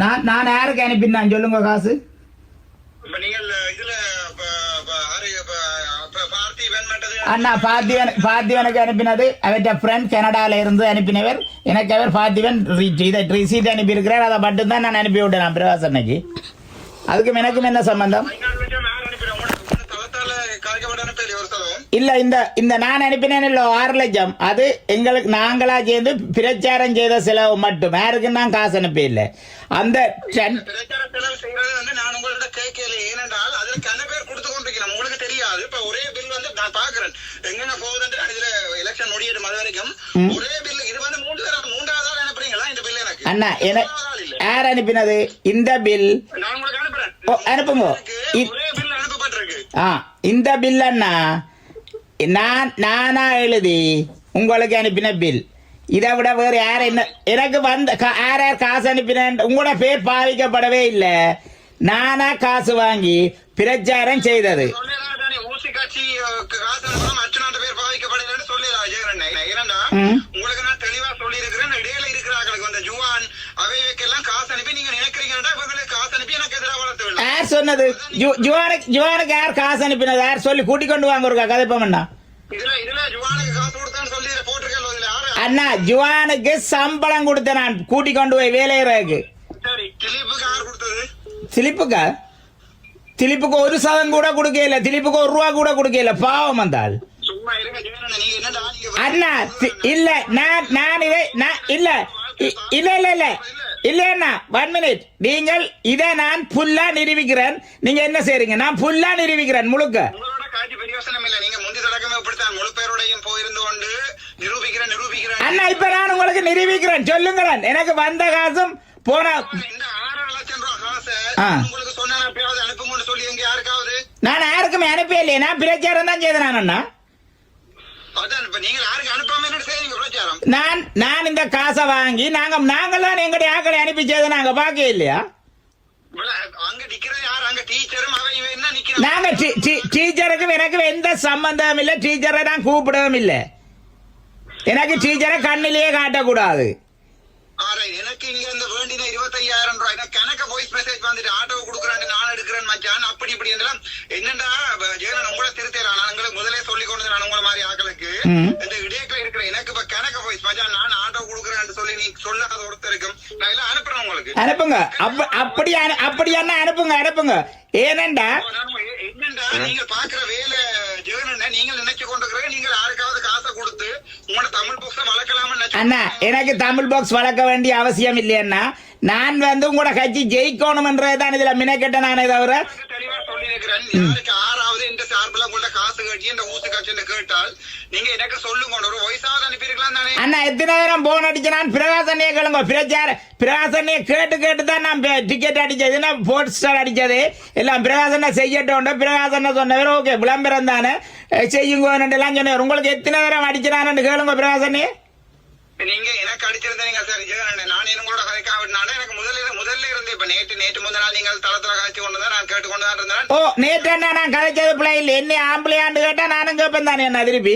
நான் நான் யாருக்கு அனுப்பினான்? சொல்லுங்க காசு. அண்ணா பார்த்திவன் பார்த்திவனுக்கு அனுப்பினது. அவற்ற ஃப்ரெண்ட் கனடால இருந்து அனுப்பினவர். எனக்கு அவர் பார்த்திவன் இதை ரிசீட் அனுப்பியிருக்கிறார். அதை மட்டும்தான் நான் அனுப்பி விட்டேன் நான் பிரகாசன்னைக்கு அதுக்கும் எனக்கும் என்ன சம்பந்தம் பதினாலு லட்சம் யார் அனுப்பிடுறா? உனக்கு உனக்கு தளத்தால காய்க்கப்பட அனுப்பலையே ஒரு தடவை? இல்ல இந்த இந்த நான் அனுப்பினேன் இல்ல ஆறு லட்சம். அது எங்களுக்கு நாங்களா சேர்ந்து பிரச்சாரம் செய்த செலவு மட்டும். யாருக்கும் நான் காசு அனுப்பி இல்லை அந்த டன்- பிரச்சார செலவு செய்யறது வந்து நான் உங்கள்ட்ட கேட்கல. ஏனென்றால் அதுல கன பேர் கொடுத்து கொண்டிருக்கிறேன் உங்களுக்கு தெரியாது. இப்ப ஒரே பில் வந்து நான் பாக்குறேன். எங்கெங்க போகுதுன்னு நான் இதுல எலெக்ஷன் முடியிடும் அது வரைக்கும். ஒரே பில் இது வந்து மூன்று தடவை மூன்றாவது ஆள் அனுப்புறீங்களா? இந்த பில் எனக்கு. அண்ணா என யார் அனுப்பினது? இந்த பில் நான் உங்களுக்கு அனுப்புறேன். ஓ, அனுப்புங்க. ஆ இந்த பில் அண்ணா நான் நானா எழுதி உங்களுக்கு அனுப்பின பில் இதை விட வேறு யார் என்ன எனக்கு வந்த யார் யார் காசு அனுப்பினேன் உங்களோட பேர் பாவிக்கப்படவே இல்லை. நானா காசு வாங்கி பிரச்சாரம் செய்தது. உங்களுக்கு நான் தெளிவா சொல்லி இருக்கிறேன் இடையில இருக்கிறார்களுக்கு வந்து ஜுவான் அவைவைக்கெல்லாம் காசு அனுப்பி நீங்க நினைக்கிறீங்கன்னா இவங்களுக்கு காசு அனுப்பி எனக்கு எதிராக வளர்த்து விடலாம் யார் சொன்னது ஜுவானுக்கு ஜுவானுக்கு யார் காசு அனுப்பினது யார் சொல்லி கூட்டிக் கொண்டு வாங்க ஒரு கதைப்பமண்ணா அண்ணா ஜுவானுக்கு சம்பளம் கொடுத்தேன் நான் கூட்டிக் கொண்டு போய் வேலையிறதுக்கு திலிப்புக்கா திலிப்புக்கு ஒரு சதம் கூட கொடுக்கல திலிப்புக்கு ஒரு ரூபா கூட கொடுக்கல பாவம் நீங்க அண்ணா இல்ல நான் நான் இதை நான் இல்ல இல்ல இல்ல இல்ல இல்ல அண்ணா ஒன் மினிட் நீங்கள் இதை நான் புல்லா நிரூபிக்கிறேன். நீங்க என்ன செய்றீங்க? நான் புல்லா நிரூபிக்கிறேன் முழுக்க. அண்ணா இப்ப நான் உங்களுக்கு நிரூபிக்கிறேன். சொல்லுங்களேன். எனக்கு வந்த காசும் போன நான் யாருக்குமே அனுப்பலையே நான் பிரச்சாரம் தான் செய்தேன் நான் அண்ணா அதான் இப்ப நீங்க யாருக்கு அனுப்பாம என்ன செய்றீங்க பிரச்சாரம் நான் நான் இந்த காசை வாங்கி நாங்க நாங்கள் தான் எங்களுடைய ஆக்களை அனுப்பி செய்த நாங்க பார்க்க இல்லையா நாங்க டீ- டீ- டீச்சருக்கும் எனக்கு எந்த சம்பந்தமும் இல்லை. டீச்சரை நான் கூப்பிடவும் இல்லை. எனக்கு டீச்சரை கண்ணிலேயே காட்டக்கூடாது. இங்க இந்த வேண்டின இருபத்தையாயிரம் ரூபாய். கணக்க வாய்ஸ் மெசேஜ் வந்துட்டு ஆட்டோ கொடுக்குறான் நான் எடுக்கிறேன் மச்சான். அப்படி இப்படி என்றெல்லாம் என்னடா ப- ஜெயலன் உங்களை திருத்தலாம் நான் முதலே சொல்லி கொண்டு நான் உங்களை மாதிரி ஆக்களுக்கு. இந்த இடையக்கில் இருக்கிற எனக்கு வாய்ஸ் மச்சான் நான் ஆட்டோ கொடுக்குறேன்னு சொல்லி நீ சொல்லாத ஒருத்தருக்கும் நான் எல்லாம் அனுப்புறேன் உங்களுக்கு. அனுப்புங்க. அப்ப அப்படி அனுப்புங்க அனுப்புங்க. ஏனண்டா? என்னண்டா? நீங்க பாக்குற வேலை ஜெகன் நீங்க நினைச்சு கொண்டிருக்கிற நீங்க யாருக்காவது காசை கொடுத்து உங்களோட தமிழ் புக்ஸ வளர்க்கலாம்னு அண்ணா எனக்கு தமிழ் பாக்ஸ் வளர்க்க வேண்டிய அவசியம் இல்லையண்ணா நான் வந்து உங்களோட கட்சி ஜெயிக்கணும்ன்றது தான் இதுல மினக்கெட்ட நானே தவிர. ஆறாவது இந்த சார்பில் உங்கள்ட்ட காசு கட்டி இந்த ஊசு காட்சின்னு கேட்டால் நீங்க எனக்கு சொல்லுங்க ஒரு வயசாவது அனுப்பியிருக்கலாம் தானே அண்ணா எத்தனை நேரம் போன் அடிச்சு நான்? பிரகாசனையே கேளுங்க பிரச்சார பிரகாசனையே கேட்டு கேட்டு தான் நான் டிக்கெட் அடிச்சது. நான் போர்ட் ஸ்டார் அடிச்சது? எல்லாம் பிரகாசனை செய்யட்டும் பிரகாசனை சொன்னவர் ஓகே விளம்பரம் தானே. செய்யுங்க எல்லாம் சொன்னவர் உங்களுக்கு எத்தனை நேரம் அடிச்சினான்னு கேளுங்க பிரகாசனே நீங்க எனக்கு அடிச்சிருந்த நீங்க சரி நான் உங்களோட கதைக்காவினால எனக்கு முதல்ல முதல்ல இருந்து இப்ப நேற்று நேற்று முதல் நாள் நீங்கள் தளத்துல காய்ச்சி கொண்டு தான் நான் கேட்டுக்கொண்டு தான் இருந்தேன். ஓ நேற்று என்ன நான் கதைச்சது பிள்ளை? இல்லை என்ன ஆம்பளையாண்டு கேட்டா நானும் கேட்பேன் தானே என்ன திருப்பி?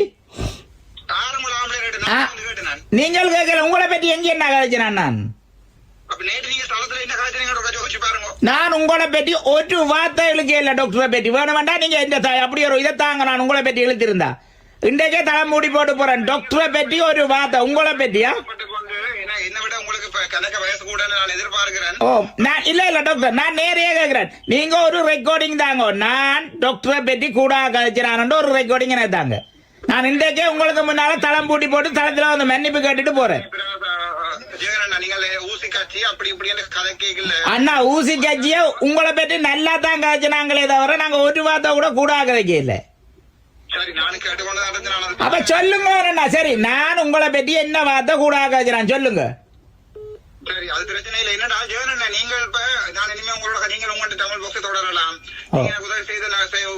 முறை ஆம்பளை கேட்டு. நான் கேட்டேன் நான். நீங்கள் கேட்கல உங்களை பற்றி எங்க என்ன கதைச்சினான் நான்? நீங்க நீங்க நான் உங்களை பற்றி ஒரு வார்த்தை இழுக்க இல்லை டாக்டரை பற்றி. வேணுமெண்டா நீங்க இந்த த- அப்படி ஒரு இதை தாங்க நான் உங்களை பற்றி இழுத்திருந்தா இன்றைக்கே தலை மூடி போட்டு போறேன். டாக்டரை பற்றி ஒரு வார்த்தை. உங்களை பற்றியா? நான் எதிர்பார்க்கிறேன். ஓ நான் இல்ல இல்ல டாக்டர் நான் நேரையே கேட்கிறேன் நீங்க ஒரு ரெக்கார்டிங் தாங்க. நான் டாக்டரை பற்றி கூட கழிச்சினான்னு ஒரு ரெக்கார்டிங் எனக்கு தாங்க. நான் இன்றைக்கே உங்களுக்கு முன்னால தளம் பூட்டி போட்டு தளத்துல வந்து மன்னிப்பு கேட்டுட்டு போறேன். அண்ணா ஊசி கட்சிய உங்களை பற்றி நல்லா தான் கழிச்சினாங்களே தவிர நாங்க ஒரு வார்த்தை கூட கூட கதைக்க அப்ப சொல்லுங்க அண்ணா சரி நான் உங்களை பற்றி என்ன வார்த்தை கூட கழிச்சினான் சொல்லுங்க. சரி அது பிரச்சனை இல்லை. என்னடா ஜெயரண்ணா நீங்கள் இப்ப நான் இனிமே உங்களோட நீங்கள் உங்கள்ட்ட தமிழ் புக்ஸ் தொடரலாம். நீங்க உதவி செய்த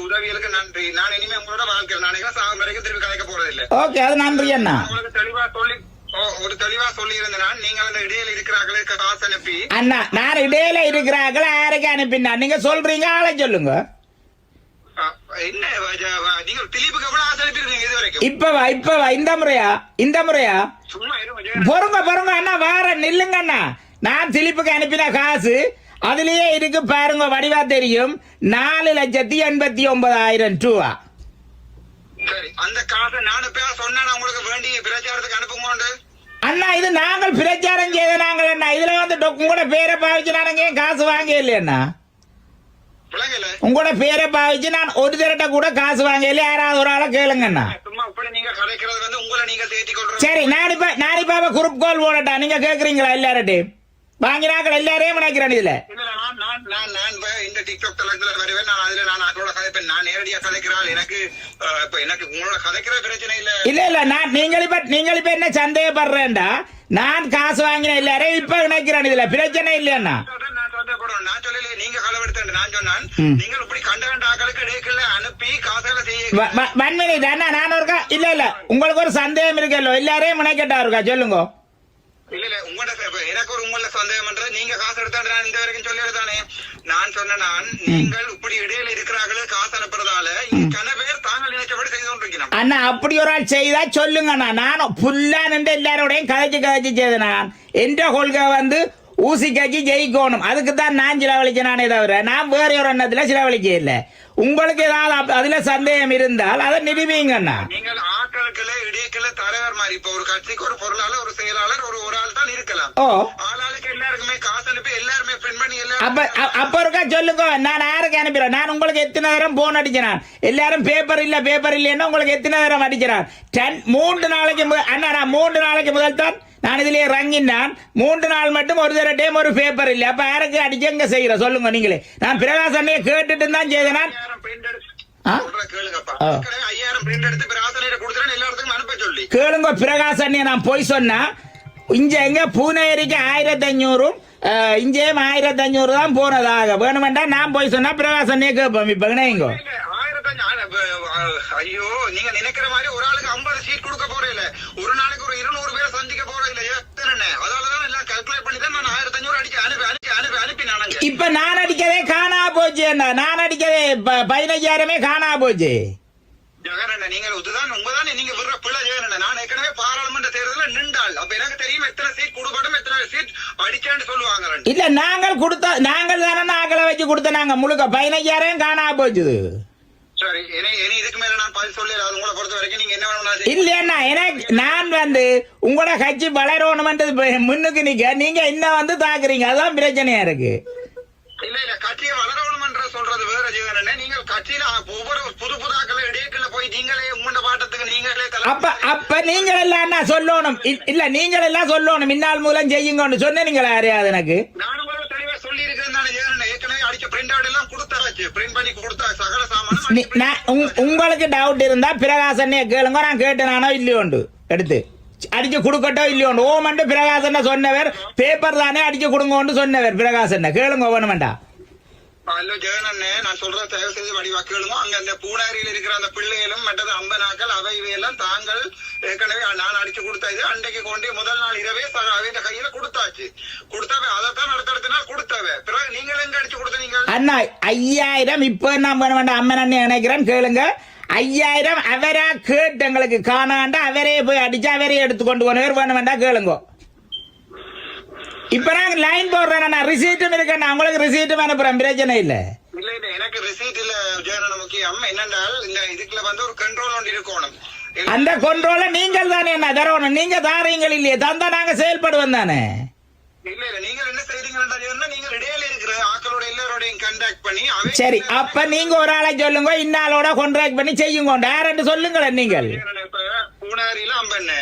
உதவிகளுக்கு நன்றி. நான் இனிமே உங்களோட வாழ்க்கை நான் எல்லாம் சாகும் வரைக்கும் திருப்பி கதைக்க போறது இல்லை ஓகே அது நன்றி அண்ணா. உங்களுக்கு தெளிவா சொல்லி ஒரு தெளிவா சொல்லி இருந்தேன் நீங்கள் அந்த இடையில இருக்கிறார்களுக்கு காசு அனுப்பி. அண்ணா நான் இடையில இருக்கிறாங்கள யாருக்கு அனுப்பினா? நீங்க சொல்றீங்க ஆளை சொல்லுங்க. ஆ, என்ன வ- வ- நீங்க திலீப்புக்கு எவ்வளவு ஆசை அனுப்பியிருக்கீங்க இது வரைக்கும் இப்ப வா இப்ப வா இந்த முறையா இந்த முறையா. பொறுங்க பொறுங்க அண்ணா வார நில்லுங்க அண்ணா நான் திலிப்புக்கு அனுப்பின காசு அதுலயே இருக்கு பாருங்க வடிவா தெரியும் நாலு லட்சத்தி எண்பத்தி ஒன்பதாயிரம் ரூபா அந்த காசை நான் இப்ப சொன்னேன் உங்களுக்கு வேண்டி பிரச்சாரத்துக்கு அனுப்புங்க அண்ணா இது நாங்கள் பிரச்சாரம் செய்த நாங்கள் இதுல வந்து டொ- உங்களோட பேரை பாவிச்சு எங்கேயும் காசு வாங்க இல்லையண்ணா உங்களோட பேரை பாவிச்சு நான் ஒரு திரட்ட கூட காசு வாங்க இல்லை யாராவது ஒரு ஆளை கேளுங்கண்ணா. சரி நான் இப்ப நான் இப்ப குரூப் கால் போடட்டா? நீங்க கேக்குறீங்களா எல்லார்ட்டையும் வாங்கினாக்கள் எல்லாரையும் நினைக்கிறேன் இதுல. இந்த டிக்டாக் தளத்துல வருவேன். நான் அதுல நான் அதோட கதைப்பேன். நான் நேரடியா கதைக்கிறாள். எனக்கு இப்ப எனக்கு உங்களோட கதைக்கிற பிரச்சனை இல்ல. இல்ல இல்ல நான் நீங்கள் இப்ப நீங்கள் இப்ப என்ன சந்தேகப்படுறேன்டா? நான் காசு வாங்கின எல்லாரையும் இப்ப நினைக்கிறேன் இதுல. பிரச்சனை இல்லையண்ணா அதான் நான் சந்தேகப்படுறேன். நான் சொல்லலையே, களவெடுத்தேன் நான் சொன்னான் ம். நீங்கள் இப்படி கண்ட கண்ட ஆக்களுக்கு இடைக்குள்ள அனுப்பி காசால செய்ய வ- வ- one minute, அண்ணா நான் ஒருக்கா இல்ல இல்ல. உங்களுக்கு ஒரு சந்தேகம் இருக்கല്ലോ எல்லாரையும் நினைக்கட்டா இருக்கா சொல்லுங்க. இல்ல இல்ல. உங்களோட எனக்கு ஒரு உங்கள சந்தேகம் நீங்க காசு எடுத்தாண்டு நான் இந்த வரைக்கும் சொல்லிடுதானே நான் சொன்ன நான் நீங்கள் இப்படி இடையில இருக்கிறார்களே காசு அனுப்புறதால கன பேர் தாங்கள் நினைச்சபடி செய்து கொண்டிருக்கிறோம். அண்ணா அப்படி ஒரு ஆள் செய்தா சொல்லுங்கண்ணா. நானும் புல்லா நின்று எல்லாரோடையும் கதைச்சு கதைச்சு செய்த நான் என்ற கொள்கை வந்து ஊசி கட்சி ஜெயிக்கணும். அதுக்கு தான் நான் செலவழிச்சேனானே தவிர நான் வேற ஒரு எண்ணத்துல செலவழிக்க இல்லை. உங்களுக்கு ஏதாவது அதுல சந்தேகம் இருந்தால் அதை நிரூபிங்கண்ணா நீங்கள் ஆட்களுக்குள்ள இடைக்குள்ள தலைவர் மாதிரி இப்ப ஒரு கட்சிக்கு ஒரு பொருளாளர் ஒரு செயலாளர் ஒரு ஒரு ஆள் தான் இருக்கலாம். ஓ. ஆளாளுக்கு எல்லாருக்குமே காசு அனுப்பி எல்லாருமே பிரிண்ட் பண்ணி அப்ப அப்ப இருக்கா சொல்லுங்க. நான் யாருக்கு அனுப்பிடுறேன்? நான் உங்களுக்கு எத்தனை தரம் போன் அடிக்கிறேன் எல்லாரும் பேப்பர் இல்ல பேப்பர் இல்லைன்னா உங்களுக்கு எத்தனை தரம் அடிக்கிறேன் டென் மூன்று நாளைக்கு அண்ணா நான் மூன்று நாளைக்கு முதல் தான் நான் இதுலயே இறங்கினான். மூன்று நாள் மட்டும் ஒரு தர டைம் ஒரு பேப்பர் இல்ல. அப்ப யாருக்கு அடிச்சங்க செய்யற? சொல்லுங்க நீங்களே. நான் பிரகாஷ் அண்ணையை கேட்டுட்டு தான் செய்தேன். கேளுங்க பிரகாஷ் அண்ணையை நான் போய் சொன்னா. இங்க எங்க? பூனேரிக்கு ஆயிரத்தி அஞ்சூறும் இங்கேயும் ஆயிரத்தி அஞ்சூறு தான் போனதாக. வேணுமெண்டா நான் போய் சொன்னா பிரகாஷ் அண்ணையை கேட்போம். இப்ப இணைங்கோ. ஐயோ நீங்க நினைக்கிற மாதிரி ஒரு ஆளுக்கு 50 சீட் கொடுக்க போறே இல்ல ஒரு நாளைக்கு ஒரு இருநூறு பேரை சந்திக்க போறே இல்ல ஏத்தனே அதனாலதான் எல்லாம் கால்குலேட் பண்ணி தான் நான் ஆயிரத்தி அஞ்சூறு அடிக்க அனுப்பி அனுப்பி அனுப்பி அனுப்பி நானுங்க இப்ப நான் அடிக்கதே காணா போச்சு என்ன? நான் அடிக்கதே ப- பதினஞ்சாயிரமே காணா போச்சு. ஜெகனண்ணா நீங்க இதுதான் உங்கதான் நீங்க விடுற பிள்ளை ஜெகனண்ணா. நான் ஏற்கனவே பாராளுமன்ற தேர்தலில் நின்றாள். அப்ப எனக்கு தெரியும் எத்தனை சீட் கொடுக்கணும் எத்தனை சீட் அடிச்சான்னு சொல்லுவாங்க. இல்ல நாங்கள் கொடுத்த நாங்கள் தானே நாங்களை வச்சு கொடுத்த நாங்க. முழுக்க பதினஞ்சாயிரம் காணா போச்சு நீங்க. இல்லையா எனக்கு நான் வந்து உங்களோட கட்சி வளரணும்ன்றது முன்னுக்கு நிக்க. நீங்க இன்னும் வந்து தாக்குறீங்க? அதான் பிரச்சனையா இருக்கு. இல்ல இல்ல கட்சியை வளரணும்ன்ற சொல்றது வேற ஜீவனே நீங்கள் கட்சியில ஒவ்வொரு புது புதாக்களை இடையக்குள்ள போய் நீங்களே உங்களோட பாட்டத்துக்கு நீங்களே அப்ப அப்ப நீங்கள் எல்லாம் சொல்லணும். இல்ல நீங்கள் எல்லாம் சொல்லணும். இந்நாள் மூலம் செய்யுங்கன்னு சொன்னீங்களா யாரையாவது எனக்கு? உங்களுக்கு டவுட் இருந்தா பிரகாசனைய கேளுங்க. நான் கேட்டு நானோ இல்லையோண்டு எடுத்து. அடிச்சு கொடுக்கட்டோ இல்லையோண்டு ஓமண்டு பிரகாசன சொன்னவர். பேப்பர் தானே அடிச்சு கொடுங்கோண்டு சொன்னவர் பிரகாசன கேளுங்க வேணுமெண்டா அல்ல நான் சொல்ற தயவு செய்து வடிவா கேளுங்க. அங்க அந்த பூனாரியில் இருக்கிற அந்த பிள்ளைகளும் மற்றது அம்பனாக்கள் அவை இவையெல்லாம் தாங்கள் ஏற்கனவே நான் அடிச்சு கொடுத்தாச்சு அன்றைக்கு கொண்டு முதல் நாள் இரவே அவையிட்ட கையில கொடுத்தாச்சு. கொடுத்தவ அதைத்தான் அடுத்தடுத்த நாள் கொடுத்தவ. பிறகு நீங்கள் எங்க அடிச்சு கொடுத்தீங்க அண்ணா ஐயாயிரம் இப்போ நான் பண்ண வேண்டாம் அம்மன் அண்ணன் நினைக்கிறேன் கேளுங்க. ஐயாயிரம் அவரா கேட்டு எங்களுக்கு காணாண்டா அவரே போய் அடிச்சு அவரே எடுத்துக்கொண்டு போனவர் வேணும் வேண்டாம் கேளுங்க. இப்ப நாங்க லைன் போடுறேன் நான் ரிசீட்டும் இருக்கேன் நான் உங்களுக்கு ரிசீட்டும் அனுப்புறேன். பிரச்சனை இல்லை. இல்ல இல்ல. எனக்கு ரிசீட் இல்ல ஜெயனன முக்கியம் என்னென்றால் இந்த இதுக்குள்ள வந்து ஒரு கண்ட்ரோல் ஒன்று இருக்கணும். அந்த கொண்ட்ரோல நீங்கள் தானே என்ன தரணும். நீங்க தாரீங்கள் இல்லையே. தந்தா நாங்க செயல்படுவோம் தானே. சரி. அப்ப நீங்க ஒரு ஆளை சொல்லுங்க. இன்னாலோட கான்ட்ராக்ட் பண்ணி செய்யுங்க. யாரென்று சொல்லுங்களேன் நீங்கள்.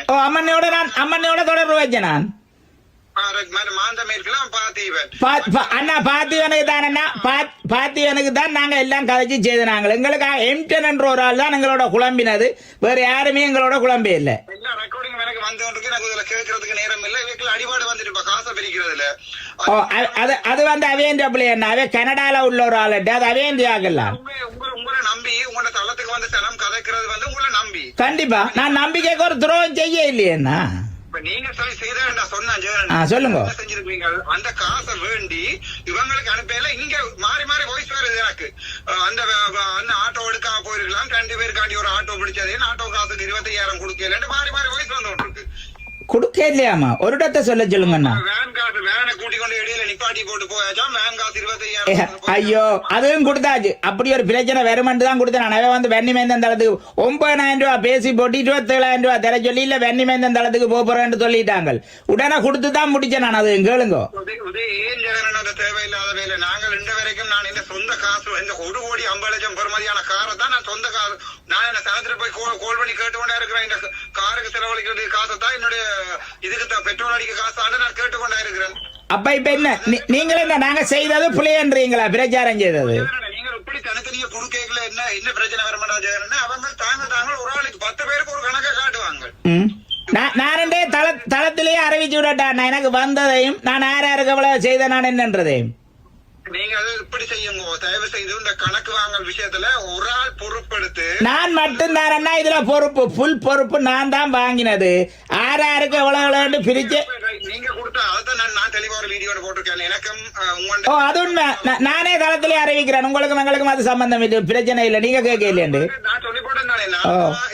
அம்மனையோட நான் அம்மனையோட தொடர்பு வச்சேன் நான். அண்ணா பாத்திவனுக்கு தான் அண்ணா. பாத்திவனுக்கு தான் நாங்க எல்லாம் கதைச்சு செய்து நாங்கள் எங்களுக்கு எம்டன் என்ற ஒரு ஆள் தான் எங்களோட குழம்பினது. வேற யாருமே எங்களோட குழம்பே இல்லை. அது அது வந்து அவேந்திய பிள்ளை என்ன அவே கனடால உள்ள ஒரு ஆள் அது உங்களை நம்பி கண்டிப்பா. நான் நம்பிக்கைக்கு ஒரு துரோகம் செய்ய இல்லையேண்ணா நீங்க செய்த சொல்லுங்க. அந்த காசை வேண்டி இவங்களுக்கு அனுப்பல இங்க மாறி மாறி வாய்ஸ் வருது எனக்கு அந்த அந்த ஆட்டோ எடுக்காம போயிருக்கலாம். ரெண்டு பேருக்காண்டி ஒரு ஆட்டோ பிடிச்சது. ஆட்டோ காசுக்கு இருபத்தையாயிரம் கொடுக்கல. மாறி மாறி வாய்ஸ் வந்து இருக்கு. கொடுக்க இல்லையாமா ஒரு இடத்த சொல்ல சொல்லுங்கண்ணா. வேன் காசு வேனை கூட்டி கொண்டு இடையில நிப்பாட்டி போட்டு போயாச்சா? வேன் காசு ஏ, இருபத்தையாயிரம் ஐயோ அதுவும் கொடுத்தாச்சு. அப்படி ஒரு பிரச்சனை வருமென்று தான் கொடுத்தேன். நான் வந்து வெண்ணிமேந்தன் தளத்துக்கு ஒன்பதாயிரம் ரூபா பேசி போட்டு இருபத்தேழாயிரம் ரூபா தர சொல்லி இல்ல வெண்ணிமேந்தன் தளத்துக்கு போக போறேன்னு சொல்லிட்டாங்க உடனே கொடுத்து தான் முடிச்சேன் நான் அது கேளுங்க. தேவையில்லாத வேலை? நாங்கள் இந்த வரைக்கும் நான் இந்த சொந்த காசு இந்த ஒரு கோடி ஐம்பது லட்சம் பெறுமதியான காரை தான் நான் சொந்த காசு. நான் என்ன சனத்துல போய் கோல் கோல் பண்ணி கேட்டுக்கொண்டே இருக்கிறேன். இந்த காருக்கு செலவழிக்கிறது காசை தான் என்னுடைய இதுக்கு பெட்ரோல் அடிக்க காசாண்டு நான் கேட்டுக்கொண்டே இருக்கிறேன். அப்ப இப்ப என்ன? நீ- நீங்களே என்ன நாங்க செய்தது புளியன்றீங்களா பிரச்சாரம் செய்தது. நான் தள தளத்திலேயே அறிவிச்சு விடட்டா? நான் எனக்கு வந்ததையும் நான் யார் யாருக்கு எவ்வளவு செய்த நான் என்னன்றதையும்? நீங்கள் இப்படி செய்யுங்க. தயவு செய்து இந்த கணக்கு வாங்கல் விஷயத்துல ஒரு ஆள் பொறுப்பெடுத்து நான் மட்டும்தான் அண்ணா இதுல பொறுப்பு. ஃபுல் பொறுப்பு நான் தான் வாங்கினது. யார் யாருக்கு எவ்வளவு எவ்வளவு பிரிச்சு நீங்க கொடுத்த அதான் நான் நான் தெளிவா ஒரு வீடியோல போட்டிருக்கேன். எனக்கும் அது உண்மை. நானே தளத்திலே அறிவிக்கிறேன். உங்களுக்கும் எங்களுக்கும் அது சம்பந்தம் இல்லை. பிரச்சனை இல்லை. நீங்க கேட்க இல்லையாண்டு நான் சொல்லி போட்டேன் தானே.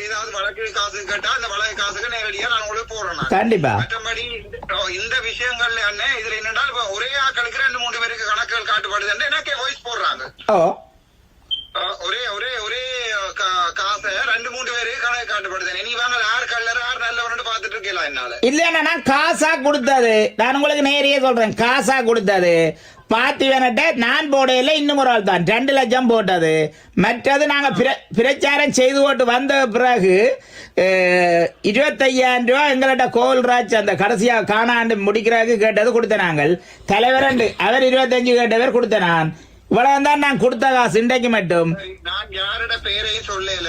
ஏதாவது வழக்கு காசு கேட்டா அந்த வழக்கு காசுக்கு நேரடியா நான் உங்களுக்கு போடுறேன் நான். கண்டிப்பா. மற்றபடி இந்த- விஷயங்கள்ல என்ன இதுல என்னன்னா இப்ப ஒரே ஆட்களுக்கு ரெண்டு மூணு பேருக்கு கணக்குகள் காட்டுப்படுது எனக்கே வாய்ஸ் போடுறாங்க. ஒரே ஒரே ஒரே காசை ரெண்டு மூணு பேரு கணக்கு காட்டுப்படுது நீ வாங்க யார் கல்லர் யார் நல்லவர்னு பாத்துட்டு இருக்கீங்களா என்னால? இல்லைண்ணா நான் காசா கொடுத்தது. நான் உங்களுக்கு நேரையே சொல்றேன். காசா கொடுத்தது. பார்த்திவன்கிட்ட நான் போடையில இன்னும் ஒரு ஆள் தான். ரெண்டு லட்சம் போட்டது. மற்றது நாங்கள் பிர பிரச்சாரம் செய்து போட்டு வந்த பிறகு அஹ், இருபத்தையாயிரம் ரூபா எங்கள்கிட்ட கோல்ராஜ் அந்த கடைசியாக காணாண்டு முடிக்கிறதுக்கு கேட்டது கொடுத்த நாங்கள் தலைவரண்டு அவர் இருபத்தஞ்சு கேட்டவர் கொடுத்த நான் இவ்வளவு தான் நான் கொடுத்த காசு இன்றைக்கு மட்டும். நான் யாரோட பேரையும் சொல்லல.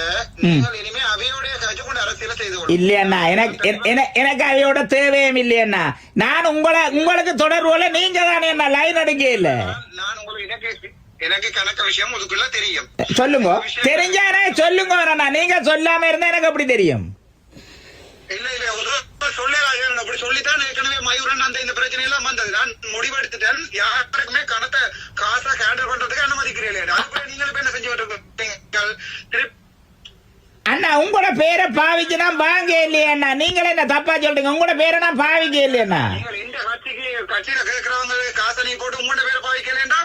இனிமே அவையோடைய கட்சி கொண்டு அரசியல செய்து. இல்லையண்ணா எனக்கு என- என- எனக்கு அவையோட தேவையும் இல்லையண்ணா நான் உங்களை உங்களுக்கு தொடர்புல நீங்க தானே என்ன லைன் எடுக்க இல்ல. நான் உங்களுக்கு எனக்கு எனக்கு கணக்கு விஷயம் அதுக்குள்ள தெரியும். சொல்லுங்க. தெரிஞ்சானே சொல்லுங்க நீங்க சொல்லாம இருந்தா எனக்கு அப்படி தெரியும்? இல்ல இல்ல ஒரு சொல்லலாம் அப்படி சொல்லித்தான் ஏற்கனவே மயூரன் அந்த இந்த பிரச்சனை எல்லாம் வந்தது. நான் முடிவெடுத்துட்டேன். யாருக்குமே கணத்தை காசா ஹேண்டில் பண்றதுக்கு அனுமதிக்கிறீங்களே அதுக்குள்ள நீங்களும் என்ன செஞ்சு திருப்பி அண்ணா உங்களோட பேரை பாவிச்சு நான் வாங்க இல்லையண்ணா நீங்களே என்ன தப்பா சொல்றீங்க? உங்களோட பேரை நான் பாவிக்க இல்லையண்ணா நீங்கள் இந்த கட்சிக்கு கட்சியில கேட்கறவங்க காசை நீ போட்டு உங்களோட பேரை பாவிக்கலேண்டா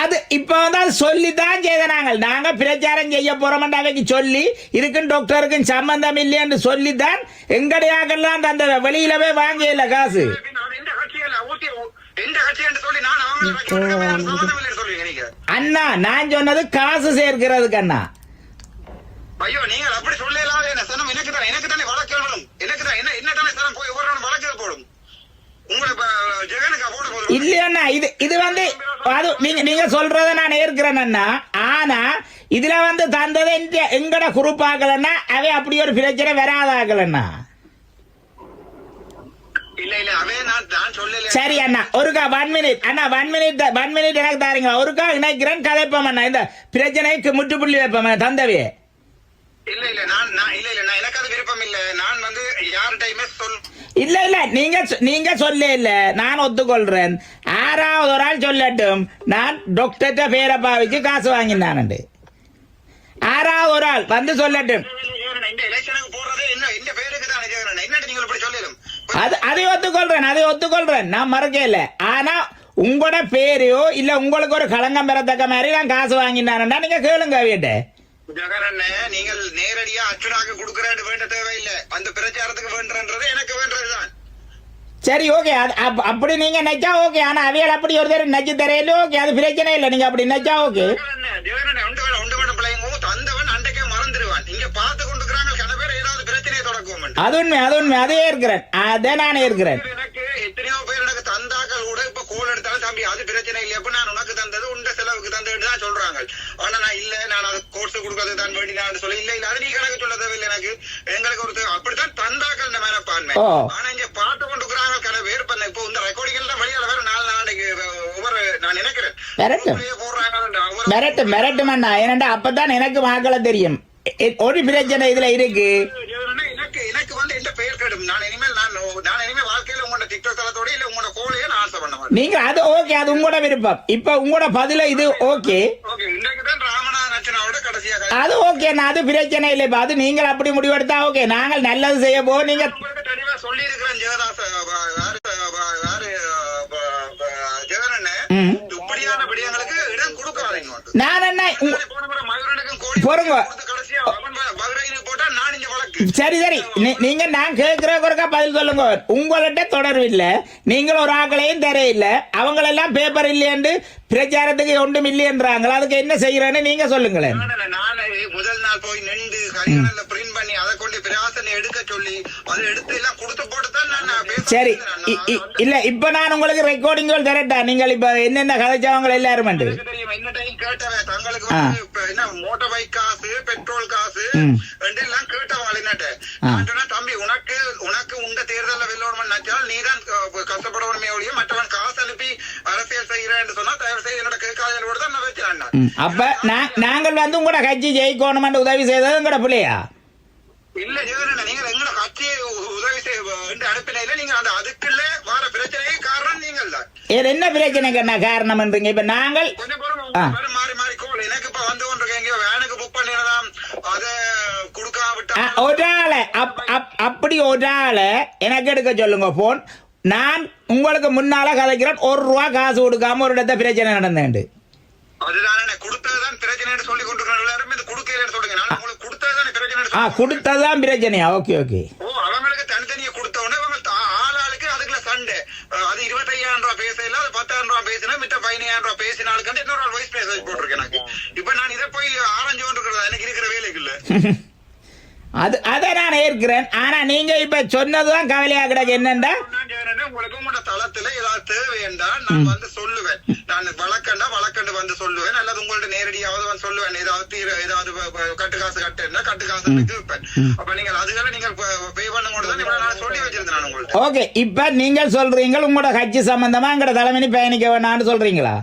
அது இப்ப வந்து அது சொல்லி தான் செய்த நாங்கள் நாங்க பிரச்சாரம் செய்ய போறோம்னு அவைக்கு சொல்லி இதுக்கும் டாக்டருக்கும் சம்பந்தம் இல்லைன்னு சொல்லி தான் எங்கடையாக்கெல்லாம் அந்த வெளியிலவே வாங்க இல்ல காசு. அண்ணா நான் சொன்னது காசு சேர்க்கிறதுக்கு அண்ணா. ஐயோ நீங்கள் அப்படி சொல்லலாம். எனக்கு தான் எனக்கு தானே வழக்கு எனக்கு தான் என்ன என்ன தானே போய் ஒவ்வொரு வழக்கு போடும் உங்களை இப்ப ஜெகனுக்கு போட போதும் இல்லையண்ணா இது இது வந்து அது நீங்க நீங்க சொல்றத நான் ஏற்கிறேன் அண்ணா. ஆனா இதுல வந்து தந்ததை எங்கட குரூப்பாக்கலன்னா அவை அப்படி ஒரு பிரச்சனை சொல்லல. சரி அண்ணா ஒருக்கா ஒன் மினிட் அண்ணா ஒன் மினிட் ஒன் மினிட் எனக்கு தாருங்க. ஒருக்கா இணைக்கிறேன் கதைப்போம் அண்ணா. இந்த பிரச்சனைக்கு முற்றுப்புள்ளி வைப்போம் தந்தவே இல்ல இல்ல நான் நான் இல்ல இல்ல நான் எனக்கு அது விருப்பம் இல்ல. நான் வந்து யார்கிட்டயுமே சொல் இல்ல இல்ல நீங்க சொ- நீங்க சொல்ல இல்ல. நான் ஒத்துக்கொள்றேன். ஆறாவது ஒரு ஆள் சொல்லட்டும். நான் டாக்டர்கிட்ட பேரை பாவிச்சு காசு வாங்கினானுண்டு. ஆறாவது ஒரு ஆள் வந்து சொல்லட்டும். அது அதை ஒத்துக்கொள்றேன் அதை ஒத்துக்கொள்றேன். நான் மறக்கல ஆனா உங்களோட பேரையோ இல்ல உங்களுக்கு ஒரு களங்கம் பெறத்தக்க மாதிரி நான் காசு வாங்கினானுண்டா. நீங்க கேளுங்க அவியிட்ட ஜெகன் நீங்கள் நேரடியா அச்சுனாக்கு கொடுக்கறேன்னு வேண்ட தேவையில்லை. அந்த பிரச்சாரத்துக்கு வேண்டது எனக்கு வேண்டதுதான் சரி ஓகே. அப்படி நீங்க நெச்சா ஓகே. ஆனா அவியல் அப்படி ஒரு தடவை நெச்சு தரையில. ஓகே அது பிரச்சனை இல்லை. நீங்க அப்படி நெச்சா ஓகே. தந்தவன் அன்றைக்கே மறந்துடுவான் இங்க பார்த்து கொண்டுக்கிறாங்க கன பேர் ஏதாவது பிரச்சனையை தொடக்குவோம் அது உண்மை அது உண்மை. அதே இருக்கிறேன். அதே நானே இருக்கிறேன் எனக்கு எத்தனையோ பேர் எனக்கு தந்தாக்கள் கூட இப்ப கோல் எடுத்தாலும் தம்பி அது பிரச்சனை இல்லை அப்ப நான் உனக்கு தந்தது உண்ட செலவுக்கு தந்தது தான் சொல்றாங்க ஆனா நான் இல்ல நான் அது கோர்ஸ் கொடுக்கறது தான் வேண்டி நான் சொல்ல இல்ல இல்ல அது நீ கணக்கு சொல்ல தேவையில்லை எனக்கு. எங்களுக்கு ஒரு அப்படித்தான் தந்தாக்கள் இந்த மேனப்பான்மை. ஓ. ஆனா இங்க பார்த்து கொண்டுக்கிறாங்க கன பேர் பண்ண. இப்போ இந்த ரெக்கார்டிங் எல்லாம் வெளியால வேற நாலு நாளைக்கு ஒவ்வொரு நான் நினைக்கிறேன். மிரட்டு மிரட்டும் அண்ணா. ஏனண்டா அப்பதான் எனக்கு வாக்கள தெரியும். ஒரு பிரச்சனை இதுல இருக்கு. எந்த பெயர் கெடும். நான் இனிமேல் நான் நான் இனிமே வாழ்க்கையில உங்களோட டிக்டாக் தளத்தோட இல்ல உங்களோட கோலையே நான் ஆன்சர் பண்ண மாட்டேன். நீங்க அது ஓகே அது உங்களோட விருப்பம். இப்ப உங்களோட பதில இது ஓகே இன்றைக்கு தான் ராமநாதன் அர்ச்சனாவோட கடைசியாக அது ஓகே நான் அது பிரச்சனை இல்லை இப்ப அது நீங்கள் அப்படி முடிவெடுத்தா ஓகே நாங்கள் நல்லது செய்ய போக நீங்க தெளிவா சொல்லி இருக்கிறேன். இப்படியான விடயங்களுக்கு இடம் கொடுக்காதீங்க நான் என்ன பொறுங்க. கொடுத்து கடைசியா அவன் மதுரைக்கு போட்டா நான் இங்க வழக்கு சரி சரி. நீ- நீங்க நான் கேட்கிற குறைக்கா பதில் சொல்லுங்க. உங்கள்கிட்ட தொடர்பு இல்லை நீங்கள் ஒரு ஆக்களையும் தெரியல அவங்களெல்லாம் பேப்பர் இல்லையென்று பிரச்சாரத்துக்கு ஒன்றும் இல்லையன்றாங்களா அதுக்கு என்ன செய்யறேன்னு நீங்க சொல்லுங்களேன். நானே முதல் நாள் போய் நின்று கரிகடல்ல பிரிண்ட் பண்ணி அதை கொண்டு பிராசனை எடுக்க சொல்லி அதை எடுத்து எல்லாம் கொடுத்து போட்டு தான் நான் சரி இல்ல இப்ப நான் உங்களுக்கு ரெக்கார்டிங்கள் தரட்டா? நீங்கள் இப்ப என்னென்ன கதைச்சவங்க எல்லாரும் தெரியும் என்ன டைம் கேட்டவன் தங்களுக்கு என்ன மோட்டார் பைக் காசு பெட்ரோல் காசு. ரெண்டு எல்லாம் கேட்டவங்க என்னட்ட தம்பி உனக்கு உனக்கு உண்ட தேர்தல்ல வெல்லணும்னு நினைச்சால் நீ தான் கஷ்டப்படணுமே ஒழிய அப்ப நாங்கள் வந்து உங்களோட கட்சி ஜெயிக்கணுமென்று உதவி செய்தது உங்களோட பிள்ளையா? இல்ல ஜெகன் நீங்க எங்களை கட்சியை உதவி செய்ய அனுப்பினையில நீங்க அந்த அதுக்குள்ள வர பிரச்சனையே காரணம் நீங்கள் தான். இது என்ன பிரச்சனைக்கு என்ன காரணம்ன்றீங்க? இப்ப நாங்கள் மாறி மாறி கோல். எனக்கு இப்ப வந்து கொண்டிருக்கேன் எங்கேயோ வேனுக்கு புக் பண்ணிடலாம் அத கொடுக்காம அ, விட்டா ஒரு ஆளை. அப்- அப்- அப்படி ஒரு ஆளை எனக்கு எடுக்க சொல்லுங்க போன் நான் உங்களுக்கு முன்னால கதைக்கிறேன். ஒரு ரூபா காசு கொடுக்காம ஒரு இடத்த பிரச்சனை நடந்தேன் ஆ. கொடுத்ததுதான் பிரச்சனையா ஓகே ஓகே. அது இருபத்தையாயிரம் ரூபாய் பேசல அது பத்தாயிரம் ரூபாய் பேசினா மித்த பதினாயிரம் ரூபாய் பேசினாலுக்கு இன்னொரு ஆள் வாய்ஸ் மெசேஜ் போட்டிருக்கேன் எனக்கு. இப்ப நான் இதை போய் ஆரஞ்சு கொண்டிருக்கிறதா? எனக்கு இருக்கிற வேலைக்கு இல்ல அது அதை நான் ஏற்கிறேன். ஆனா நீங்க இப்ப சொன்னதுதான் கவலையா கிடக்கு. என்னண்டா நான் செய்யறேன்னா, உங்களுக்கு உங்களோட தளத்துல என்றால் நான் வந்து சொல்லுவேன். நான் வழக்கண்டா வழக்கண்டு வந்து சொல்லுவேன். அல்லது உங்கள்ட்ட நேரடியாவது வந்து சொல்லுவேன். ஏதாவது ஏதாவது ப- ப- கட்டு காசு கட்டுன்னா கட்டு காசு வைப்பேன். அப்ப நீங்கள் அதுகளை நீங்கள் பே பண்ணும்போது தான் இவ்வளவு நாள் சொல்லி வச்சிருந்தேன் நான் உங்கள்ட்ட. ஓகே இப்ப நீங்கள் சொல்றீங்க உங்களோட கட்சி சம்பந்தமா எங்கட தலைமைனி பயணிக்க வேணாம்னு சொல்றீங்களா?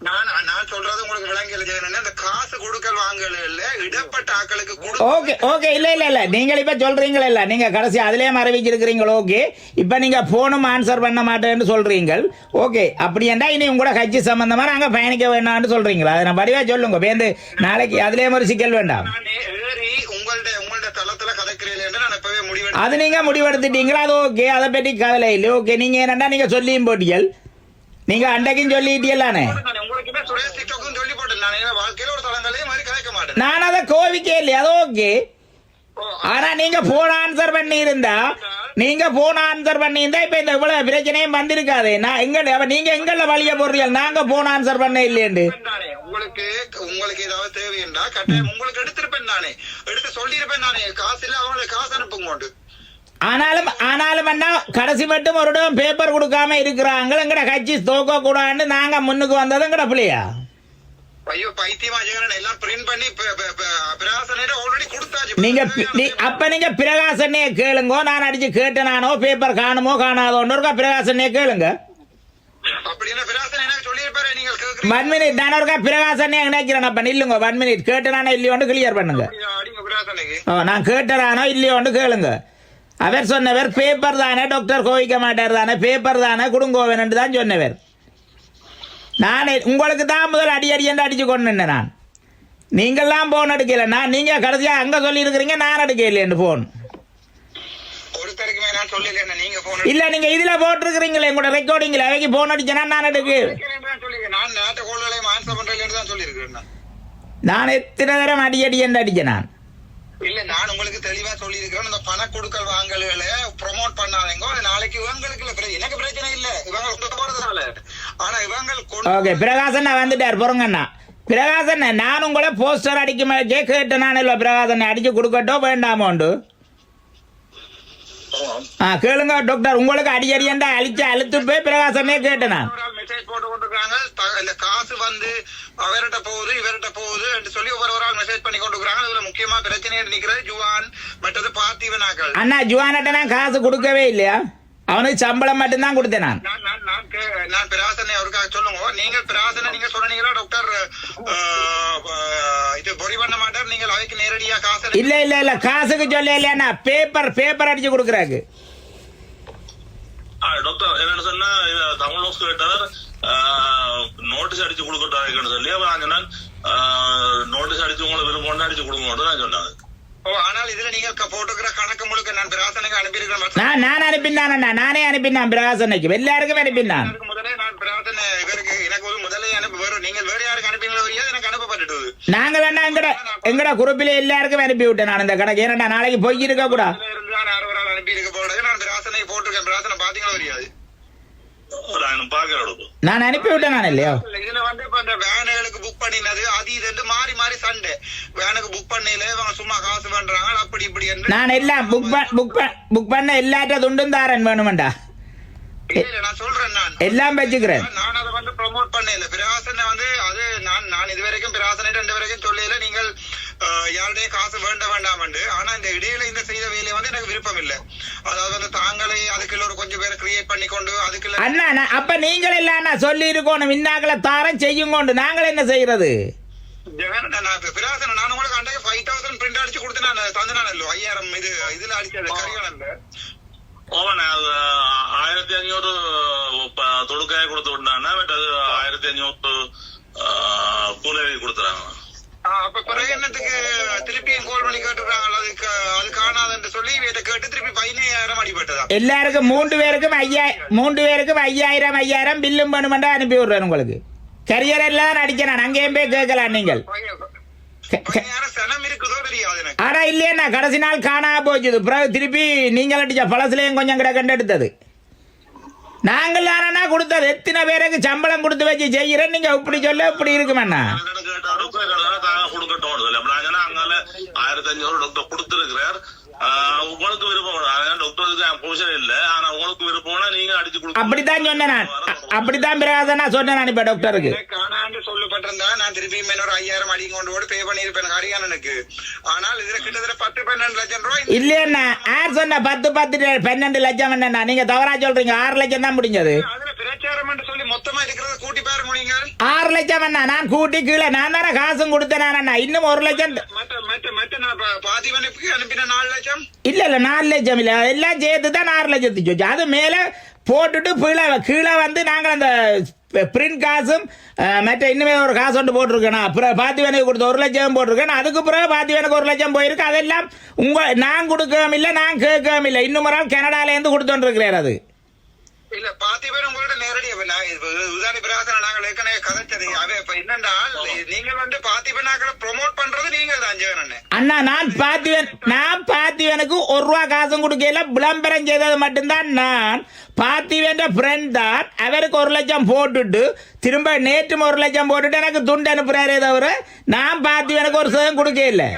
நான் நான் சொல்றது உங்களுக்கு விளங்கல செய்யணும்னா இந்த காசு கொடுக்கல் வாங்கல இல்ல இடப்பட்ட ஆக்களுக்கு ஓகே ஓகே. இல்ல இல்ல இல்ல. நீங்கள் இப்ப சொல்றீங்களா இல்ல நீங்க கடைசி அதிலே அறிவிச்சிருக்கிறீங்களா ஓகே. இப்ப நீங்க போனும் ஆன்சர் பண்ண மாட்டேன்னு சொல்றீங்க ஓகே. அப்படி என்றா இனி உங்களோட கட்சி சம்பந்தமா நாங்க பயணிக்க வேண்டாம்னு சொல்றீங்களா? அதை நான் வடிவா சொல்லுங்க. பேருந்து நாளைக்கு அதுலயே ஒரு சிக்கல் வேண்டாம் உங்கள்ட்ட உங்கள்ட்ட தளத்துல கதைக்கிறேன் என்று நான் இப்பவே முடிவெடுத்து அது நீங்க முடிவெடுத்துட்டீங்களா? அது ஓகே. அதை பற்றி கவலை இல்லை. ஓகே. நீங்க என்னடா நீங்க சொல்லியும் போட்டீங்கள் நீங்க அண்டைக்கும் சொல்லிட்டீங்களானே? சுரேஷ் டிக்டாக்கும் சொல்லி போட்டேன். நான் என் வாழ்க்கையில ஒரு தளங்களே மாதிரி கதைக்க மாட்டேன். நான் அதை கோவிக்கே இல்லையா அது ஓகே. ஆனா நீங்க போன் ஆன்சர் பண்ணி இருந்தா நீங்க போன் ஆன்சர் பண்ணி இருந்தா இப்ப இந்த இவ்வளவு பிரச்சனையும் வந்திருக்காது. நான் எங்க அப்ப நீங்க எங்கள்ள வழிய போடுறீங்க நாங்க போன் ஆன்சர் பண்ண இல்லையண்டு உங்களுக்கு உங்களுக்கு ஏதாவது தேவை என்றா கட்டாயம் உங்களுக்கு எடுத்திருப்பேன் நானே. எடுத்து சொல்லியிருப்பேன் நானே. காசு இல்ல அவங்களுக்கு காசு அனுப்புங்க ஆனாலும் ஆனாலும் அண்ணா கடைசி மட்டும் ஒரு இடம் பேப்பர் கொடுக்காம இருக்கிறாங்க எங்கட கட்சி தோக்க கூடாதுன்னு நாங்க முன்னுக்கு வந்தது எங்கட பிள்ளையா? ஐயோ பைத்தியமா ஜெகன் எல்லாம் பிரிண்ட் பண்ணி பிராசனையில ஆல்ரெடி கொடுத்தாச்சு. நீங்க அப்ப நீங்க பிரகாசனே கேளுங்க. நான் அடிச்சு கேட்டனானோ பேப்பர் காணுமோ காணாதோன்னு இருக்கா? பிரகாசனே கேளுங்க ஒன் மினிட் நான் இருக்கா? பிரகாசனே நினைக்கிறேன். அப்ப நில்லுங்க ஒன் மினிட் கேட்டனானோ இல்லையோன்னு கிளியர் பண்ணுங்க. நான் கேட்டறானோ இல்லையோன்னு கேளுங்க. அவர் சொன்னவர் பேப்பர் தானே டாக்டர் கோவிக்க மாட்டார் தானே பேப்பர் தானே குடுங்கோவன் தான் சொன்னவர். நான் உங்களுக்கு தான் முதல் அடி அடி என்று அடிச்சு கொண்டு நான். நீங்கள்லாம் போன் எடுக்கல நான் நீங்க கடைசியா அங்க சொல்லி இருக்கிறீங்க நான் எடுக்கலையேன்னு போன் ஒருத்தருக்குமே நான் சொல்லல நீங்க போன் இல்ல நீங்க இதுல போட்டிருக்கிறீங்களே உங்களோட ரெக்கார்டிங்ல அவைக்கு போன் அடிச்சேன்னா நான் எடுக்கு. நான் எத்தனை தரம் அடி அடி என்று அடிச்சேன் நான். இல்ல நான் உங்களுக்கு தெளிவா சொல்லியிருக்கிறேன். இந்த பண கொடுக்கல் வாங்கல்களை ப்ரொமோட் பண்ணாதீங்க. நாளைக்கு இவங்களுக்கு இல்ல. எனக்கு பிரச்சனை இல்ல. இவங்க போறதுனால. ஆனா இவங்க ஓகே பிரகாசன் வந்துட்டார். பொறுங்கண்ணா பிரகாசன் நான் உங்களை போஸ்டர் அடிக்க மாதிரி கேட்டேன். நான் இல்லை பிரகாசன் அடிச்சு கொடுக்கட்டோ வேண்டாமோண்டு? ஆ கேளுங்க டாக்டர் உங்களுக்கு அடி அடியண்டா அழிச்சு அழுத்து போய் பிரகாசனே கேட்டேன்? நான் மெசேஜ் போட்டு கொண்டிருக்காங்க இந்த காசு வந்து அவர்கிட்ட போகுது இவர்கிட்ட போகுது என்று சொல்லி ஒவ்வொரு ஒரு ஆள் மெசேஜ் பண்ணி கொண்டிருக்காங்க இதுல முக்கியமா பிரச்சனை நிக்கிறது ஜுவான் மற்றது பார்த்திவனாக்கள் அண்ணா ஜுவானட்ட நான் காசு கொடுக்கவே இல்லையா? அவனுக்கு சம்பளம் மட்டும்தான் கொடுத்தேன் நான். நான் பிராசனை அவருக்காக சொல்லுங்க. நீங்கள் பிராசனை நீங்க சொன்னீங்களா டாக்டர் இது பொறி பண்ண மாட்டார் நீங்கள் அவைக்கு நேரடியா காசு இல்ல இல்ல இல்ல காசுக்கு சொல்ல இல்லையா பேப்பர் பேப்பர் அடிச்சு கொடுக்குறாக்கு டாக்டர் என்னன்னு சொன்னா இது தமிழ் நோஸ் கேட்டவர் நோட்டீஸ் அடிச்சு கொடுக்கட்டாருன்னு சொல்லி அப்ப நான் சொன்னேன் நோட்டீஸ் அடிச்சு உங்களை விருப்பம் அடிச்சு கொடுங்க நான் சொன்னாங்க நான் நான் நான் அனுப்பினானண்ணா நானே அனுப்பினான் பிரகாசனைக்கு எல்லாருக்கும் அனுப்பினான். நீங்கள் வேணா எங்கட எங்கட குரூப்பில் எல்லாருக்கும் அனுப்பி விட்டேன் நான் இந்த கணக்கு. ஏன்னா நாளைக்கு பொய் இருக்க கூடா நான் அனுப்பி விட்டேன் நான் இல்லையோ? இல்ல, இதுல வந்து இப்ப இந்த வேனுகளுக்கு பண்ணினது அது இது என்று மாறி மாறி சண்டை. வேனுக்கு புக் பண்ணல இவங்க சும்மா காசு பண்றாங்க அப்படி இப்படி என்று நான் எல்லாம் புக் புக் புக் பண்ண எல்லாட்ட துண்டும் தாரன் வேணுமெண்டா? நான் சொல்றேன் நான். எல்லாம் வச்சுக்கிறேன். நான் அதை வந்து ப்ரோமோட் பண்ணல பிராசனை வந்து அது நான் நான் இதுவரைக்கும் பிராசனை ரெண்டு வரைக்கும் சொல்லல நீங்கள் யாருடைய காசு வேண்ட வேண்டாம் ஆனா இந்த இடையில இந்த செய்த வேலையை வந்து எனக்கு விருப்பம் இல்ல. அதாவது வந்து தாங்களே அதுக்குள்ள ஒரு கொஞ்சம் பேரை கிரியேட் பண்ணி கொண்டு அதுக்குள்ள அண்ணா அப்ப நீங்கள் நான் சொல்லி இருக்கணும் இன்னாக்களை தாரம் செய்யுங்கோண்டு நாங்கள் என்ன செய்யறது? நான் உங்களுக்கு அன்றைக்கு ஃபைவ் தௌசண்ட் பிரிண்ட் அடிச்சு கொடுத்து நான் ஐயாயிரம் இது இதுல அடிச்சது கரிகாலன்ல ஓமன் அது ஆயிரத்தி அஞ்சூறு தொடுக்காய கொடுத்து விட்டாங்கன்னா பட் அது ஆயிரத்தி அஞ்சூறு கூலவி கொடுத்துறாங்க அப்ப பிறகு என்னத்துக்கு திருப்பியும் கோல் பண்ணி கேட்டுறாங்க அதுக்கு அது காணாதுன்னு சொல்லி இவர்கிட்ட கேட்டு திருப்பி பதினையாயிரம் அடிபட்டதா? எல்லாருக்கும் மூன்று பேருக்கும் மூன்று பேருக்கும் ஐயாயிரம் ஐயாயிரம் பில்லும் பண்ணுமெண்டா அனுப்பி விடுறேன் உங்களுக்கு. கரியர் எல்லாம் அடிக்க நான் அங்கேயும் போய் கேட்கலாம் நீங்கள். ஆனா இல்லையா கடைசி நாள் காணாம போச்சுது. பிறகு திருப்பி நீங்கள் அடிச்ச பழசுலையும் கொஞ்சம் கிட கண்டு எடுத்தது நாங்கள் தானே கொடுத்தது? எத்தனை பேருக்கு சம்பளம் கொடுத்து வச்சு செய்யறேன் நீங்க இப்படி சொல்ல இப்படி இருக்குமண்ணா? கேட்டா டாக்டர் கேட்டா தாங்க கொடுக்கட்டும் நான். அங்கால ஆயிரத்தி அஞ்சூறு டாக்டர் கொடுத்துருக்கிறார் ஆஹ் உங்களுக்கு விருப்பம் அதான் டாக்டருக்கு பொசிஷன் இல்ல ஆனா உங்களுக்கு விருப்பம்னா நீங்க அடிச்சு கொடுக்க அப்படிதான் சொன்னேன் நான் அப்படித்தான் பிரகாசனா சொன்னேன் நான் இப்ப டாக்டருக்கு காணாண்டு சொல்லப்பட்டிருந்தா நான் திருப்பியும் இன்னொரு ஐயாயிரம் அடி கொண்டு போட்டு பே பண்ணியிருப்பேன் ஹரியானனுக்கு ஆனால் இதுல கிட்டத்தட்ட பத்து பன்னெண்டு லட்சம் ரூபாய் இல்லையண்ணா யார் சொன்ன பத்து பத்து பன்னெண்டு லட்சம் என்னண்ணா? நீங்க தவறா சொல்றீங்க. ஆறு லட்சம் தான் முடிஞ்சது. அதுல பிரச்சாரம் என்று சொல்லி மொத்தமா இருக்கிறத கூட்டி பாரு முடியுங்க ஆறு லட்சம் அண்ணா நான் கூட்டி கீழே நான் தானே காசும் கொடுத்தேன் அண்ணா. இன்னும் ஒரு லட்சம் நான் இல்ல இல்ல நாலு லட்சம் இல்ல. எல்லாம் சேர்த்து தான் ஆறு லட்சத்துக்கு அது மேல போட்டுட்டு கீழே கீழே வந்து நாங்கள் அந்த பிரிண்ட் காசும் மற்ற இன்னுமே ஒரு காசு ஒன்று போட்டிருக்கேன் அப்புறம் பாத்திவனுக்கு கொடுத்த ஒரு லட்சம் போட்டிருக்கேன். அதுக்கு பிறகு பாத்திவனுக்கு ஒரு லட்சம் போயிருக்கு. அதெல்லாம் உங்கள் நான் கொடுக்கவும் இல்லை நான் கேட்கவும் இல்லை இன்னும் ஒரு நாள் கனடாலேருந்து கொடுத்துட்டு அது. இல்ல பாத்திபன் உங்கள்ட்ட நேரடியா இப்ப நான் இது உதாரண பிராசன நாங்கள் ஏற்கனவே கதைச்சது. அவ இப்ப என்னென்றால் நீங்க வந்து பாத்திபனாக்களை ப்ரோமோட் பண்றது நீங்க தான் ஜெகன் அண்ணா. நான் பாத்திவன் நான் பாத்திவனுக்கு ஒரு ரூபா காசும் கொடுக்கல விளம்பரம் செய்தது மட்டும்தான் நான். பாத்திவன் ஃப்ரெண்ட் தான். அவருக்கு ஒரு லட்சம் போட்டுட்டு திரும்ப நேற்றும் ஒரு லட்சம் போட்டுட்டு எனக்கு துண்டு அனுப்புறாரே தவிர நான் பாத்திவனுக்கு ஒரு சதம் கொடுக்க இல்லை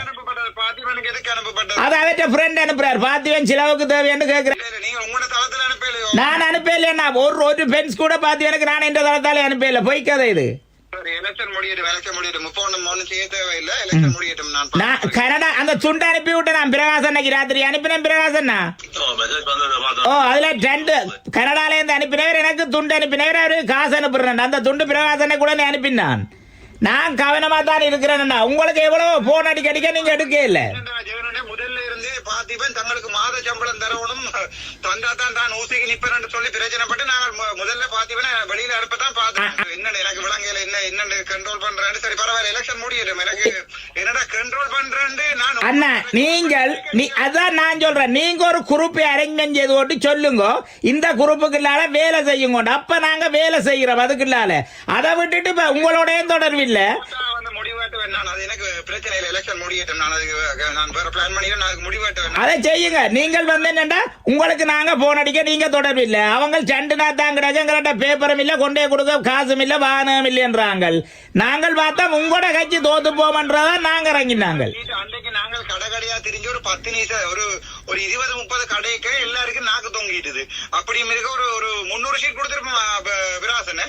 அது அவற்ற ஃப்ரெண்ட் அனுப்புறாரு. பாத்திவன் சிலவுக்கு தேவைன்னு கேட்கிறேன் அனுப்பலையோ? நான் அனுப்பலைன்னா ஒரு ஒரு பென்ஸ் கூட பாத்திவனுக்கு நான் இந்த தளத்தாலே அனுப்பல பொய் கதை இது. அந்த துண்டு அனுப்பி விட்டேன் நான் பிரகாசன் ராத்திரி அனுப்பினேன் பிரகாசன்னா மெசேஜ் வந்ததை ஓ பார்த்தோம் அதுல ரெண்டு கனடால இருந்து அனுப்பினவர் எனக்கு துண்டு அனுப்பினவர் அவரு காசு அனுப்புறேன். அந்த துண்டு பிரகாசனை கூட அனுப்பினான். நான் கவனமா தான் இருக்கிறேன் உங்களுக்கு எவ்வளவு போன் அடிக்க அடிக்க நீங்க எடுக்க பாத்திபன் தங்களுக்கு மாத சம்பளம் தரணும். தந்தா தான் ஊசிக்கு நிப்பேன் சொல்லி பிரச்சனைப்பட்டு நாங்கள் முதல்ல பாத்திபனை வெளியில அனுப்பத்தான் பார்த்தோம் என்ன எனக்கு விளங்கல என்ன என்னன்னு கண்ட்ரோல் பண்றேன்னு. சரி பரவாயில்ல எலெக்ஷன் முடியட்டும். எனக்கு என்னடா கண்ட்ரோல் பண்றேன்னு நான் அண்ணா நீங்கள் நீ அதான் நான் சொல்றேன். நீங்க ஒரு குரூப்பை அரேஞ்ச்மெண்ட் செய்து போட்டு சொல்லுங்க. இந்த குரூப்புக்குள்ளால வேலை செய்யுங்க அப்ப நாங்க வேலை செய்யறோம் அதுக்குள்ளால. அதை விட்டுட்டு இப்ப உங்களோடயும் தொடர்பு இல்ல நான் அது எனக்கு பிரச்சனை இல்லை எலெக்ஷன் முடியட்டும். நான் அதுக்கு நான் வேற பிளான் பண்ணி நான் அதுக்கு முடிவாட்டுவேன் அதை செய்யுங்க. நீங்கள் வந்து என்னண்டா உங்களுக்கு நாங்க போன் அடிக்க நீங்க தொடர்பு இல்ல. அவங்க நாள் தான் கிடக்கு எங்கள்கிட்ட பேப்பரும் இல்ல கொண்டே கொடுக்க காசும் இல்ல வாகனம் இல்லைன்றாங்க நாங்கள் பார்த்தா உங்களோட கட்சி தோத்து போமன்றதா நாங்க இறங்கினாங்க அன்னைக்கு நாங்கள் கடை கடையா திரிஞ்சு ஒரு பத்து நிமிஷம் ஒரு ஒரு இருபது முப்பது கடைக்கு எல்லாருக்கும் நாக்கு தொங்கிட்டுது. அப்படியும் இருக்க ஒரு ஒரு முந்நூறு ஷீட் கொடுத்துருப்போம் விராசன.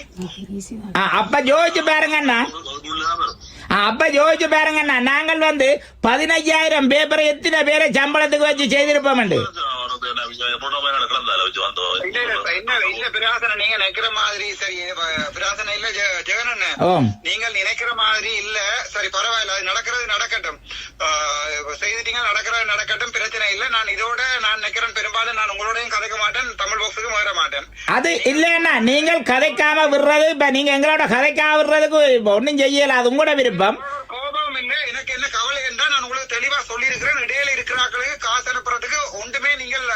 அப்ப ஜோதிச்சு பாருங்கண்ணா அப்ப யோசிச்சு பாருங்கண்ணா நாங்கள் வந்து பதினஞ்சாயிரம் பேப்பரை எத்தனை பேரை சம்பளத்துக்கு வச்சு செய்திருப்போம் இல்ல இல்ல பிராசன நீங்க நினைக்கிற மாதிரி சரி பிராசனை இல்ல ஜெகன் நீங்கள் நினைக்கிற மாதிரி இல்ல சரி பரவாயில்ல அது நடக்கிறது நடக்கட்டும் ஆஹ் செய்துட்டீங்க நடக்கிறது நடக்கட்டும் பிரச்சனை இல்ல நான் இதோட நான் நினைக்கிறேன் பெரும்பாலும் நான் உங்களோடையும் கதைக்க மாட்டேன் தமிழ் பாக்ஸுக்கு வர மாட்டேன் அது இல்லன்னா நீங்கள் கதைக்காம விடுறது இப்ப நீங்க எங்களோட கதைக்காம விடுறதுக்கு ஒன்னும் ஒண்ணும் செய்யல. அது உங்களோட விருப்பம். கோபம் இல்லை எனக்கு என்ன கவலை என்றால் நான் உங்களுக்கு தெளிவா சொல்லியிருக்கிறேன். இடையில இருக்கிறார்களுக்கு காசு அனுப்புறதுக்கு ஒன்றுமே நீங்கள்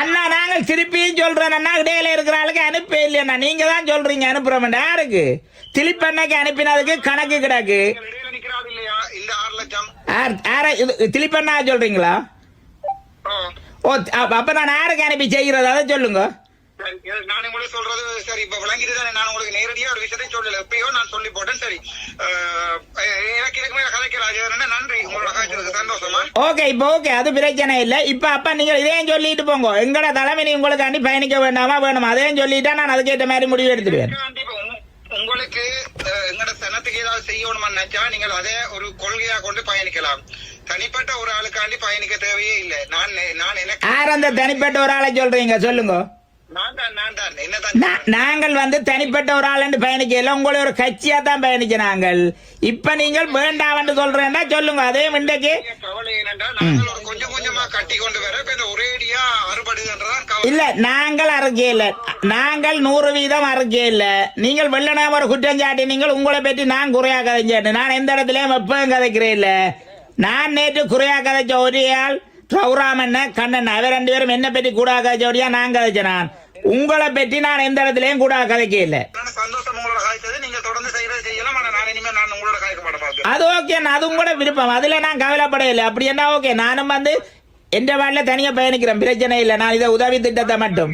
அண்ணா நாங்கள் திருப்பியும் சொல்றோம் அண்ணா. இடையில இருக்கிற ஆளுக்கு அனுப்ப இல்லையா நீங்க தான் சொல்றீங்க அனுப்புறோம் யாருக்கு? திலிப்பண்ணக்கு அனுப்பினதுக்கு கணக்கு கிடக்கு. இந்த ஆறு லட்சம். இது திலிப்பண்ணா சொல்றீங்களா? ஓ, அப்ப நான் யாருக்கு அனுப்பி செய்கிறது சொல்லுங்க. நான் உங்களுக்கு சொல்றது சரி இப்ப விளங்கிட்டு தானே நான் உங்களுக்கு நேரடியா ஒரு விஷயத்தை சொல்லல. எப்பயோ நான் சொல்லி போட்டேன் சரி. எனக்கு இதுக்கு மேல கதைக்க ராஜேந்திரன் நன்றி. உங்களோட காய்ச்சலுக்கு சந்தோஷமா? ஓகே இப்போ ஓகே அது பிரச்சனை இல்லை. இப்போ அப்ப நீங்க இதையும் சொல்லிட்டு போங்க. எங்கட தலைமை நீ உங்களுக்கு அண்டி பயணிக்க வேண்டாமா வேணுமா? அதையும் சொல்லிட்டா நான் அதுக்கேற்ற மாதிரி முடிவு உங்க- உங்களுக்கு எங்கட சனத்துக்கு ஏதாவது செய்யணும்னு நினைச்சா நீங்கள் அதே ஒரு கொள்கையா கொண்டு பயணிக்கலாம். தனிப்பட்ட ஒரு ஆளுக்காண்டி பயணிக்க தேவையே இல்லை. நான் நான் எனக்கு யார் அந்த தனிப்பட்ட ஒரு ஆளை சொல்றீங்க? சொல்லுங்க. நாங்கள் வந்து தனிப்பட்ட ஒரு ஆள் பயணிக்கல உங்களை ஒரு கட்சியா தான் பயணிச்ச நாங்கள். இப்ப நீங்கள் வேண்டாம்னு சொல்றேன்னா சொல்லுங்க. அதே இன்றைக்கு என்னென்றால் நாங்கள் ஒரு கொஞ்சம் கொஞ்சமா கட்டி கொண்டு வர இப்ப இந்த ஒரேடியா அறுபடுதுன்றதான் கவலை. இல்ல நாங்கள் நூறு வீதம் அறுக்கையில நீங்கள் வெள்ளனாம ஒரு குற்றம் சாட்டி நீங்கள் உங்களை பற்றி நான் குறையா கதைஞ்சாட்டு நான் எந்த இடத்துலயும் எப்பவும் கதைக்கிறேன் இல்ல. நான் நேற்று குறையா கதைச்ச ஒரே ஆள் சௌராமண்ண கண்ணன் அவர் ரெண்டு பேரும் என்ன பற்றி கூட கதைச்சோடியா நான் கதைச்சேன் நான் உங்களை பற்றி நான் எந்த இடத்துலயும் கூட கதைக்க இல்ல அது ஓகே அது உங்களோட விருப்பம். அதுல நான் கவலைப்படையில அப்படி என்ன ஓகே நானும் வந்து எந்த வாட்டில தனியா பயணிக்கிறேன். பிரச்சனை இல்லை. நான் இதை உதவி திட்டத்தை மட்டும்.